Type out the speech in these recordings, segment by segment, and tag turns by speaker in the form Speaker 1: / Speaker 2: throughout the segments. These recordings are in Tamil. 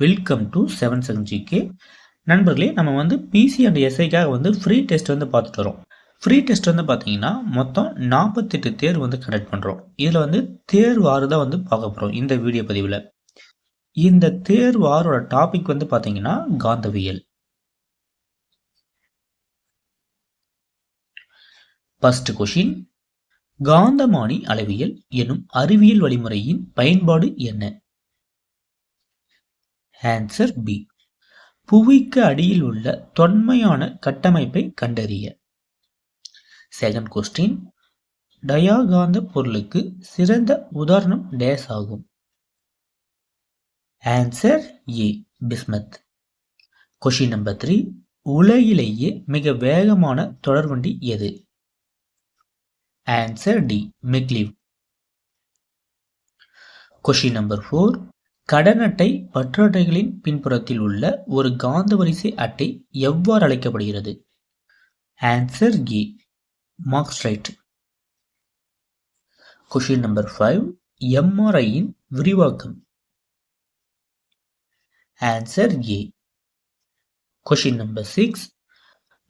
Speaker 1: Welcome to seven seven GK நண்பர்களே நம்ம வந்து பிசி அண்ட் எஸ்ஐக்காக வந்து ஃப்ரீ டெஸ்ட் வந்து பார்த்துட்டு வரோம். ஃப்ரீ டெஸ்ட் வந்து பார்த்தீங்கன்னா மொத்தம் நாற்பத்தெட்டு தேர்வு வந்து கண்டக்ட் பண்ணுறோம் இதில் வந்து தேர்வாறு தான் வந்து பார்க்க போகிறோம் இந்த வீடியோ பதிவில். இந்த தேர்வாரோட டாபிக் வந்து பார்த்தீங்கன்னா காந்தவியல். ஃபர்ஸ்ட் கொஷின் காந்தமானி அளவியல் எனும் அறிவியல் வழிமுறையின் பயன்பாடு என்ன? ஆன்சர் பி புவிக்கு அடியில் உள்ள தொன்மையான கட்டமைப்பை கண்டறிய. செகண்ட் கொஸ்டின் டயாகாந்த பொருளுக்கு சிறந்த உதாரணம் டேஸ் ஆகும். Answer A bismuth question number three உலகிலேயே மிக வேகமான தொடர்வண்டி எது? Answer D maglev question number four கடன் அட்டை பற்றட்டைகளின் பின்புறத்தில் உள்ள ஒரு காந்த வரிசை அட்டை எவ்வாறு அழைக்கப்படுகிறது? ஆன்சர் ஏ மார்க்ஸ்ட்ரைட் கொஷின் நம்பர் ஃபைவ் எம்ஆர்ஐயின் விரிவாக்கம். Answer A question number six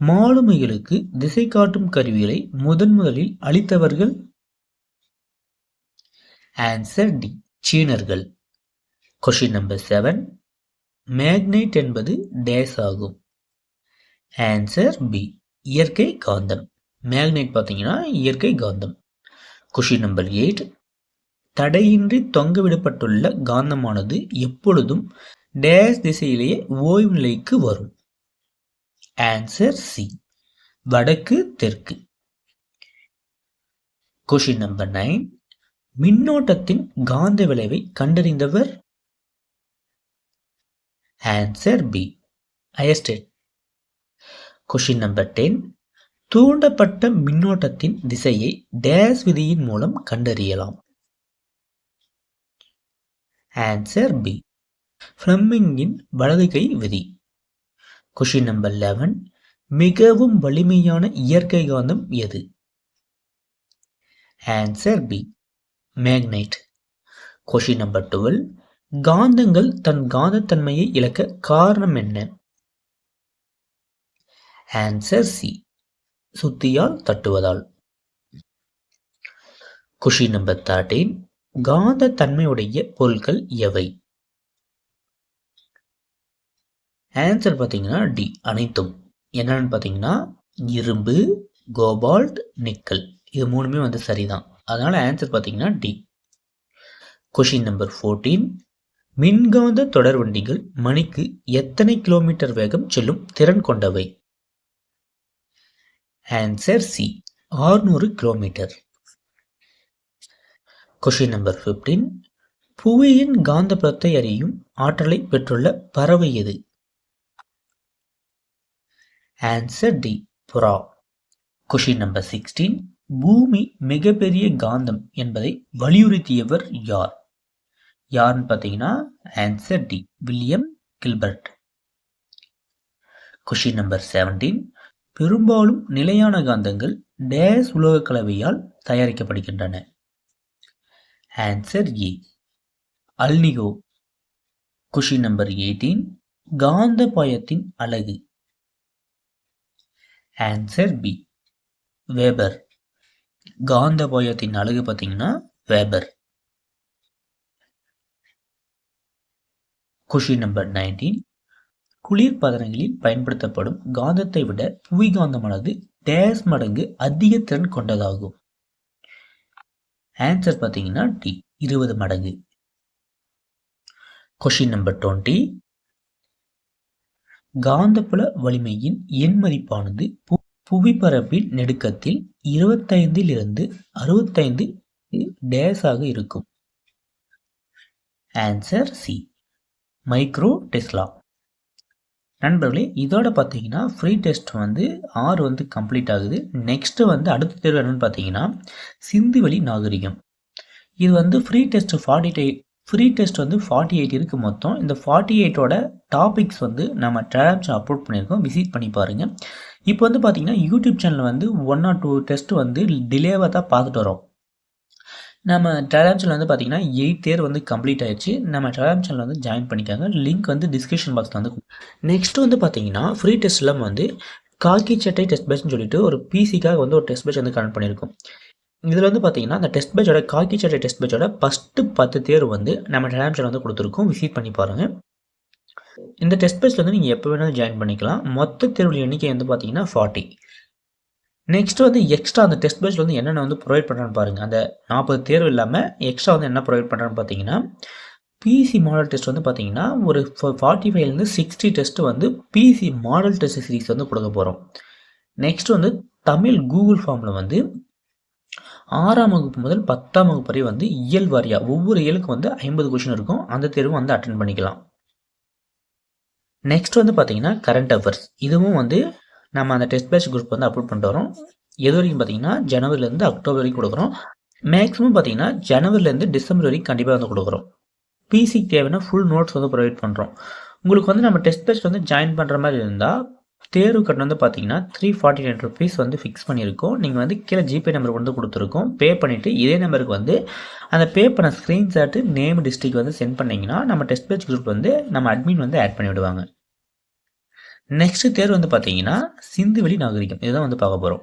Speaker 1: மாலுமிகளுக்கு திசை காட்டும் கருவிகளை முதன் முதலில் அளித்தவர்கள்? ஆன்சர் டி சீனர்கள். கொஷின் நம்பர் செவன் மேக்னைட் என்பது டேஸ் ஆகும். ஆன்சர் பி இயற்கை காந்தம். மேக்னைட் பார்த்தீங்கன்னா இயற்கை காந்தம். கொஷின் நம்பர் எயிட் தடையின்றி தொங்கவிடப்பட்டுள்ள காந்தமானது எப்பொழுதும் டேஸ் திசையிலேயே ஓய்வு நிலைக்கு வரும். ஆன்சர் சி வடக்கு தெற்கு. கொஷின் நம்பர் நைன் மின்னோட்டத்தின் காந்த விளைவை கண்டறிந்தவர் answer B Oersted question number ten தூண்டப்பட்ட மின்னோட்டத்தின் திசையை டேஸ் விதியின் மூலம் கண்டறியலாம். ஆன்சர் பி ஃப்ளம்மிங்கின் வலது கை விதி. கொஷின் நம்பர் லெவன் மிகவும் வலிமையான இயற்கை காந்தம் எது? Answer B magnetite question number twelve காந்தங்கள் தன் காந்தத்தன்மையை இழக்க காரணம் என்ன? ஆன்சர் சி சுத்தியால் தட்டுவதால். கொஷின் நம்பர் தேர்டீன் காந்த தன்மையுடைய பொருட்கள் எவை? ஆன்சர் பார்த்தீங்கன்னா டி அனைத்தும். என்னன்னு பார்த்தீங்கன்னா இரும்பு கோபால்ட் நிக்கல். இது மூணுமே வந்து சரிதான். அதனால் ஆன்சர் பார்த்தீங்கன்னா டி கொஷின் நம்பர் ஃபோர்டீன் மின்காந்த தொடர்வண்டிகள் மணிக்கு எத்தனை கிலோமீட்டர் வேகம் செல்லும் திறன் கொண்டவை? ஆன்சர் சி ஆறுநூறு கிலோமீட்டர். கொஷின் நம்பர் ஃபிஃப்டீன் புவியின் காந்தபுலத்தை அறியும் ஆற்றலை பெற்றுள்ள பறவை எது? ஆன்சர் டி புறா. கொஷின் நம்பர் சிக்ஸ்டீன் பூமி மிகப்பெரிய காந்தம் என்பதை வலியுறுத்தியவர் யார்? யாருன்னு பார்த்தீங்கன்னா answer D William Gilbert question number seventeen பெரும்பாலும் நிலையான காந்தங்கள் டேஸ் உலோக கலவையால் தயாரிக்கப்படுகின்றன. Answer A alnico question number eighteen காந்த பாயத்தின் அழகு ஆன்சர் பி வேபர் காந்த பாயத்தின் அழகு பார்த்தீங்கன்னா வேபர் கொஷின் நம்பர் நைன்டீன் குளிர்பதனங்களில் பயன்படுத்தப்படும் காந்தத்தை விட புவி காந்தமானது டேஸ் மடங்கு அதிக திறன் கொண்டதாகும். ஆன்சர் பார்த்தீங்கன்னா டி இருபது மடங்கு. கொஷின் நம்பர் டுவெண்ட்டி காந்தப்புல வலிமையின் எண் மதிப்பானது புவிப்பரப்பின் நெடுக்கத்தில் இருபத்தைந்தில் இருந்து அறுபத்தைந்து டேஸாக இருக்கும். Answer C micro tesla. நண்பர்களே இதோட பார்த்தீங்கன்னா ஃப்ரீ டெஸ்ட் வந்து ஆறு வந்து கம்ப்ளீட் ஆகுது. நெக்ஸ்ட்டு வந்து அடுத்த தேர்வு என்னென்னு பார்த்தீங்கன்னா சிந்துவெளி நாகரிகம். இது வந்து free test forty three test வந்து ஃபார்ட்டி எயிட் இருக்குது மொத்தம். இந்த ஃபார்ட்டி எயிட்டோட டாபிக்ஸ் வந்து நம்ம டேப்ஸ் அப்லோட் பண்ணியிருக்கோம். விசிட் பண்ணி பாருங்கள் இப்போ வந்து பார்த்தீங்கன்னா யூடியூப் சேனல் வந்து ஒன் ஆர் டூ டெஸ்ட் வந்து டிலேவாக தான் பார்த்துட்டு வரோம். நம்ம டெலாம் சேனல் வந்து பார்த்தீங்கன்னா எயிட் தேர் வந்து கம்ப்ளீட் ஆயிடுச்சு. நம்ம டெலாம் சேனல் வந்து ஜாயின் பண்ணிக்காங்க. லிங்க் வந்து டிஸ்கிரிப்ஷன் பாக்ஸில் வந்து நெக்ஸ்ட் வந்து பார்த்தீங்கன்னா ஃப்ரீ டெஸ்ட்டில் வந்து காக்கி சட்டை டெஸ்ட் பேட்ச்னு சொல்லிட்டு ஒரு பிசிக்காக வந்து ஒரு டெஸ்ட் பேட்ச் வந்து கனெக்ட் பண்ணியிருக்கோம். இதில் வந்து பார்த்தீங்கன்னா அந்த டெஸ்ட் பேட்சோட காக்கி சட்டை டெஸ்ட் பேட்சோட ஃபஸ்ட்டு பத்து தேர் வந்து நம்ம டெலாம் சேனல் வந்து கொடுத்துருக்கோம். விசிட் பண்ணி பாருங்கள் இந்த டெஸ்ட் பேட்சில் வந்து நீங்கள் எப்போ வேணாலும் ஜாயின் பண்ணிக்கலாம். மொத்த தேர்வு எண்ணிக்கை வந்து பார்த்தீங்கன்னா ஃபார்ட்டி நெக்ஸ்ட் வந்து எக்ஸ்ட்ரா அந்த டெஸ்ட் பேஜில் வந்து என்னென்ன வந்து ப்ரொவைட் பண்ணுறான்னு பாருங்கள் அந்த நாற்பது தேர்வு இல்லாமல் எக்ஸ்ட்ரா வந்து என்ன ப்ரொவைட் பண்ணுறான்னு பார்த்தீங்கன்னா பிசி மாடல் டெஸ்ட் வந்து பார்த்தீங்கன்னா ஒரு ஃபார்ட்டி ஃபைவ்லேருந்து சிக்ஸ்டி டெஸ்ட்டு வந்து பிசி மாடல் டெஸ்ட் சீரிஸ் வந்து கொடுக்க போகிறோம் நெக்ஸ்ட் வந்து தமிழ் கூகுள் ஃபார்மில் வந்து ஆறாம் வகுப்பு முதல் பத்தாம் வகுப்பு வரை வந்து இயல் வாரியாக ஒவ்வொரு இயலுக்கும் வந்து ஐம்பது கொஷின் இருக்கும். அந்த தேர்வும் வந்து அட்டன் பண்ணிக்கலாம். நெக்ஸ்ட் வந்து பார்த்தீங்கன்னா கரண்ட் அஃபேர்ஸ் இதுவும் வந்து நம்ம அந்த டெஸ்ட் பேட்ச் குரூப் வந்து அப்லோட் பண்ணிட்டு வரோம். எது வரைக்கும் பார்த்தீங்கன்னா ஜனவரிலேருந்து அக்டோபர் வரைக்கும் கொடுக்குறோம். மேக்ஸிமம் பார்த்தீங்கன்னா ஜனவரிலேருந்து டிசம்பர் வரைக்கும் கண்டிப்பாக வந்து கொடுக்குறோம். பிசிக்கு தேவையான ஃபுல் நோட்ஸ் வந்து ப்ரொவைட் பண்ணுறோம் உங்களுக்கு வந்து நம்ம டெஸ்ட் பேட்ச் வந்து ஜாயின் பண்ணுற மாதிரி இருந்தால் தேர்வு கட்டணம் வந்து பார்த்தீங்கன்னா த்ரீ ஃபார்ட்டி நைன் ருபீஸ் வந்து ஃபிக்ஸ் பண்ணியிருக்கோம். நீங்கள் வந்து கீழே ஜிபே நம்பர் வந்து கொடுத்துருக்கோம். பே பண்ணிவிட்டு இதே நம்பருக்கு வந்து அந்த பே பண்ண ஸ்க்ரீன்ஷாட்டு நேம் டிஸ்ட்ரிக் வந்து சென்ட் பண்ணிங்கன்னா நம்ம டெஸ்ட் பேட்ச் குரூப் வந்து நம்ம அட்மின் வந்து ஆட் பண்ணி விடுவாங்க நெக்ஸ்ட் தேர்வு வந்து பார்த்தீங்கன்னா சிந்துவெளி நாகரிகம். இதுதான் வந்து பார்க்க போகிறோம்